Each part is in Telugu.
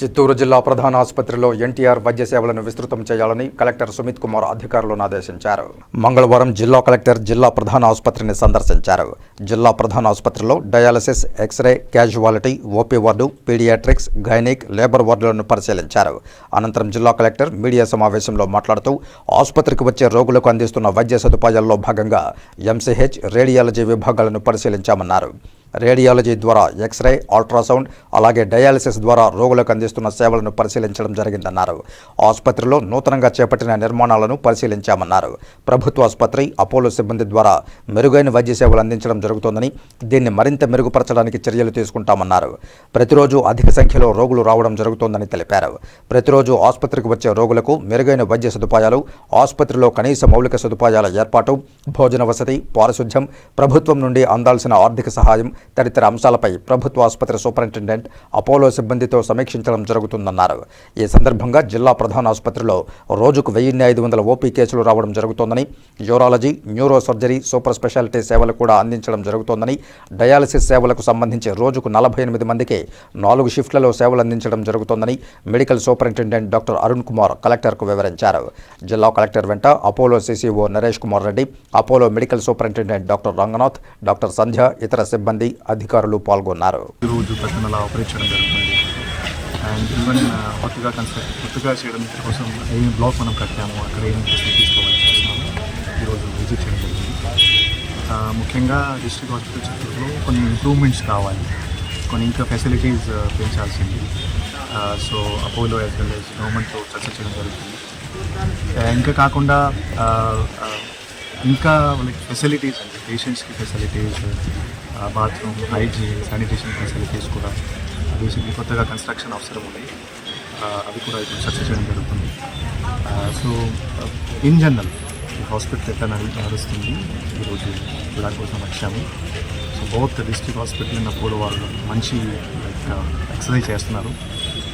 చిత్తూరు జిల్లా ప్రధాన ఆసుపత్రిలో ఎన్టీఆర్ వైద్య సేవలను విస్తృతం చేయాలని కలెక్టర్ సుమిత్ కుమార్ అధికారులను ఆదేశించారు. మంగళవారం జిల్లా కలెక్టర్ జిల్లా ప్రధాన ఆసుపత్రిని సందర్శించారు. జిల్లా ప్రధాన ఆసుపత్రిలో dialysis x-ray casualty OP ward paediatrics gynaec labour వార్డులను పరిశీలించారు. అనంతరం జిల్లా కలెక్టర్ మీడియా సమావేశంలో మాట్లాడుతూ ఆసుపత్రికి వచ్చే రోగులకు అందిస్తున్న వైద్య సదుపాయాల్లో భాగంగా ఎంసీహెచ్ రేడియాలజీ విభాగాలను పరిశీలించామన్నారు. రేడియాలజీ ద్వారా ఎక్స్రే అల్ట్రాసౌండ్ అలాగే డయాలసిస్ ద్వారా రోగులకు అందిస్తున్న సేవలను పరిశీలించడం జరిగిందన్నారు. ఆసుపత్రిలో నూతనంగా చేపట్టిన నిర్మాణాలను పరిశీలించామన్నారు. ప్రభుత్వ ఆసుపత్రి అపోలో సిబ్బంది ద్వారా మెరుగైన వైద్య సేవలు అందించడం జరుగుతోందని దీన్ని మరింత మెరుగుపరచడానికి చర్యలు తీసుకుంటామన్నారు. ప్రతిరోజు అధిక సంఖ్యలో రోగులు రావడం జరుగుతోందని తెలిపారు. ప్రతిరోజు ఆసుపత్రికి వచ్చే రోగులకు మెరుగైన వైద్య సదుపాయాలు ఆసుపత్రిలో కనీస మౌలిక సదుపాయాల ఏర్పాటు భోజన వసతి పారిశుధ్యం ప్రభుత్వం నుండి అందాల్సిన ఆర్థిక సహాయం తదితర అంశాలపై ప్రభుత్వ ఆసుపత్రి సూపరింటెండెంట్ అపోలో సిబ్బందితో సమీక్షించడం జరుగుతుందన్నారు. ఈ సందర్భంగా జిల్లా ప్రధాన ఆసుపత్రిలో రోజుకు వెయ్యిన్ని ఐదు వందల ఓపీ కేసులు రావడం జరుగుతోందని urology neuro surgery super speciality సేవలు కూడా అందించడం జరుగుతోందని డయాలసిస్ సేవలకు సంబంధించి రోజుకు నలభై ఎనిమిది మందికి నాలుగు షిఫ్ట్లలో సేవలు అందించడం జరుగుతోందని medical superintendent doctor Arun Kumar కలెక్టర్కు వివరించారు. జిల్లా కలెక్టర్ వెంట Apollo CCO Naresh Kumar Reddy Apollo medical superintendent doctor Ranganath doctor Sandhya ఇతర సిబ్బంది అధికారులు పాల్గొన్నారు. ఈరోజు ప్రతిమల ఆపరేషన్ చేయడం జరుగుతుంది. అండ్ ఈవెన్ uh, కొత్తగా కన్స్ట్రక్ట్ కొత్తగా చేయడం కోసం ఏమి బ్లాక్ మనం కట్టాము అక్కడ ఏమి ఫెసిలిటీస్ ప్రొవైడ్ చేస్తున్నాము ఈరోజు విజిట్ చేయడం జరిగింది. ముఖ్యంగా డిస్ట్రిక్ట్ హాస్పిటల్ చిత్తూరులో కొన్ని ఇంప్రూవ్మెంట్స్ కావాలి. కొన్ని ఇంకా facilities uh, పెంచాల్సింది. So Apollo as well as గవర్నమెంట్తో చర్చ చేయడం జరుగుతుంది. Uh, ఇంకా కాకుండా ఇంకా లైక్ ఫెసిలిటీస్ అండి పేషెంట్స్కి facilities bathroom hygiene sanitation facilities కూడా. బేసిక్లీ కొత్తగా కన్స్ట్రక్షన్ అవసరం ఉన్నాయి. అవి కూడా ఇప్పుడు చర్చ చేయడం జరుగుతుంది. సో ఇన్ జనరల్ ఈ హాస్పిటల్ ఎట్లా నడుస్తుంది ఈరోజు? దానికోసం వచ్చాము. సో బౌత్ డిస్ట్రిక్ట్ హాస్పిటల్ ఉన్నప్పుడు వాళ్ళు మంచి లైక్ ఎక్సర్సైజ్ చేస్తున్నారు.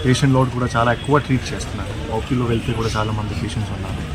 పేషెంట్ లోడ్ కూడా చాలా ఎక్కువ ట్రీట్ చేస్తున్నారు. ఓపీలో వెళ్తే కూడా చాలా మంది పేషెంట్స్ ఉన్నారు.